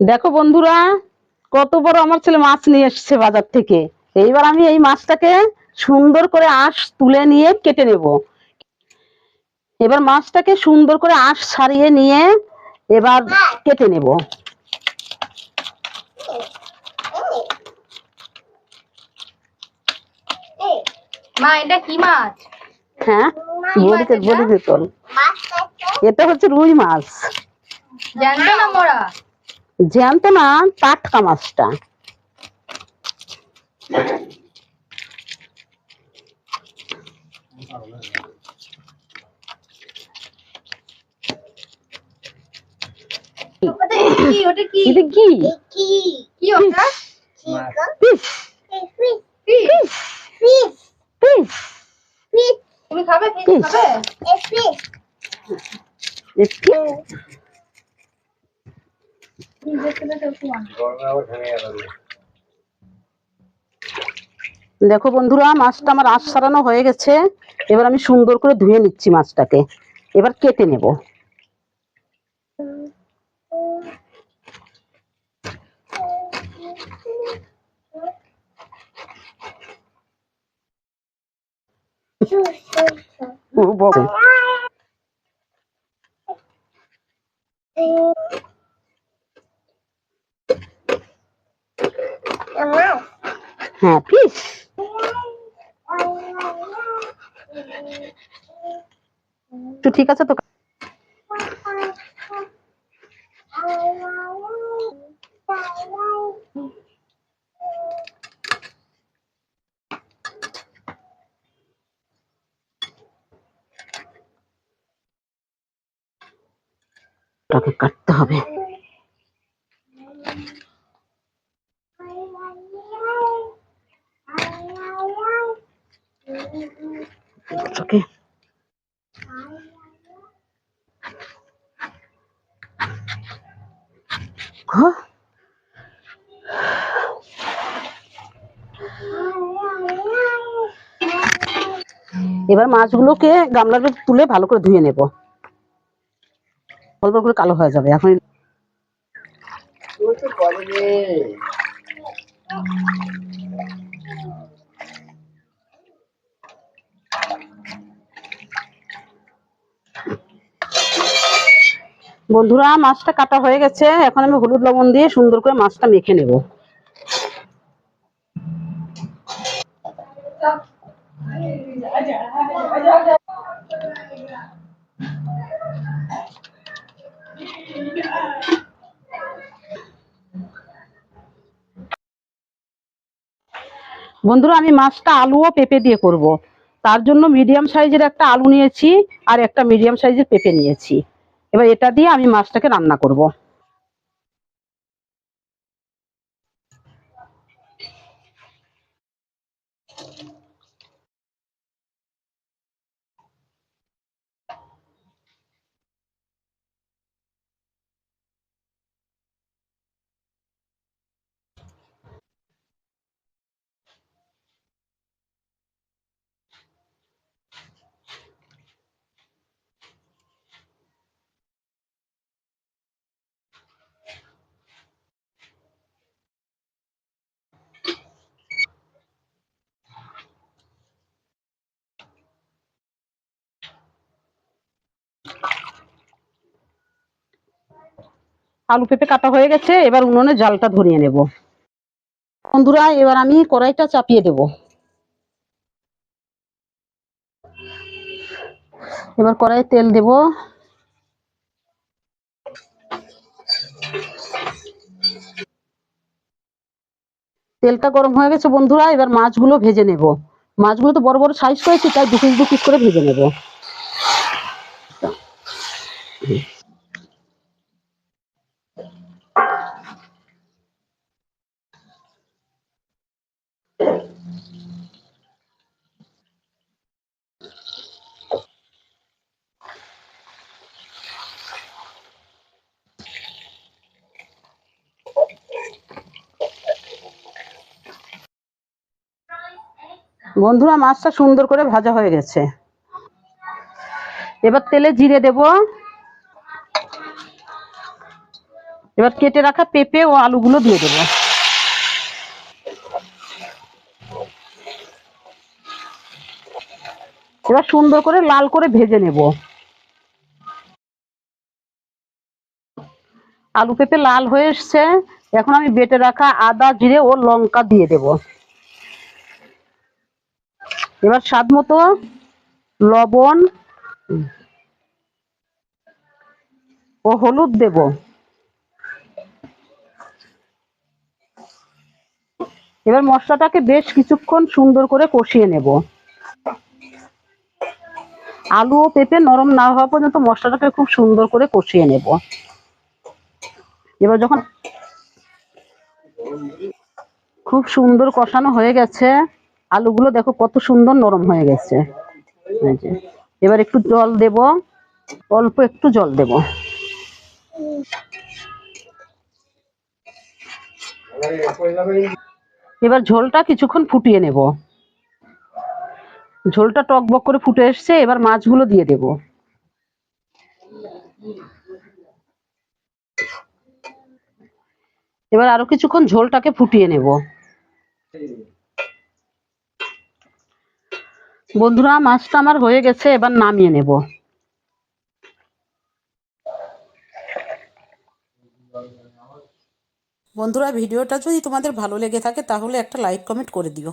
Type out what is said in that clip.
দেখো বন্ধুরা কত বড় আমার ছেলে মাছ নিয়ে এসেছে বাজার থেকে। এইবার আমি এই মাছটাকে সুন্দর করে আঁশ তুলে নিয়ে কেটে নেব। এবার মাছটাকে সুন্দর করে আঁশ ছাড়িয়ে নিয়ে এবার কেটে নেব। মা এটা কি মাছ? হ্যাঁ বলিতে এটা হচ্ছে রুই মাছ। জানতো না মোরা? জ্যান্ত না টাটকা মাছটা। ওটা কি ওটা কি এটা কি? কি ওটা? Piece Fish? পিস তুমি খাবে? Fish. খাবে? দেখো বন্ধুরা, মাছটা আমার আশ সারানো হয়ে গেছে। এবার আমি সুন্দর করে ধুয়ে নিচ্ছি মাছটাকে। এবার কেটে নেব। ও বাবা। হ্যাঁ পিস তো ঠিক আছে তো? কাটতে হবে? ওটাকে হ্যাঁ এবার মাছগুলোকে ভেতর তুলে ভালো করে ধুয়ে নেব। অল্প করে কালো হয়ে যাবে এখন বন্ধুরা, মাছটা কাটা হয়ে গেছে। এখন আমি হলুদ লবণ দিয়ে সুন্দর করে মাছটা মেখে নেব। বন্ধুরা, আমি মাছটা আলু ও পেঁপে দিয়ে করব। তার জন্য মিডিয়াম সাইজের একটা আলু নিয়েছি আর একটা মিডিয়াম সাইজের পেঁপে নিয়েছি। এবার এটা দিয়ে আমি মাছটাকে রান্না করব। আলু পেঁপে কাটা হয়ে গেছে, এবার উনুনে জালটা ধরিয়ে নেব। বন্ধুরা, এবার আমি কড়াইটা চাপিয়ে দেব। এবার কড়াই তেল দেব। তেলটা গরম হয়ে গেছে বন্ধুরা, এবার মাছগুলো ভেজে নেব। মাছগুলো তো বড় বড় সাইজ করেছি, তাই দু পিস দু পিস করে ভেজে নেব। বন্ধুরা মাছটা সুন্দর করে ভাজা হয়ে গেছে। এবার তেলে জিরে দেব। এবার কেটে রাখা পেঁপে ও আলুগুলো দিয়ে দেবো। এবার সুন্দর করে লাল করে ভেজে নেব। আলু পেঁপে লাল হয়ে এসছে। এখন আমি বেটে রাখা আদা, জিরে ও লঙ্কা দিয়ে দেব। এবার স্বাদ মতো লবণ ও হলুদ দেব। এবার মশলাটাকে বেশ কিছুক্ষণ সুন্দর করে কষিয়ে নেব। আলু ও পেঁপে নরম না হওয়া পর্যন্ত মশলাটাকে খুব সুন্দর করে কষিয়ে নেব। এবার যখন খুব সুন্দর কষানো হয়ে গেছে আলুগুলো দেখো কত সুন্দর নরম হয়ে গেছে। এবার একটু জল দেব। অল্প একটু জল দেব। এবার ঝোলটা কিছুক্ষণ ফুটিয়ে নেব। ঝোলটা টকবক করে ফুটে এসছে, এবার মাছগুলো দিয়ে দেব। এবার আরও কিছুক্ষণ ঝোলটাকে ফুটিয়ে নেব। বন্ধুরা, মাছটা আমার হয়ে গেছে, এবার নামিয়ে নেব। বন্ধুরা, ভিডিওটা যদি তোমাদের ভালো লেগে থাকে, তাহলে একটা লাইক, কমেন্ট করে দিও।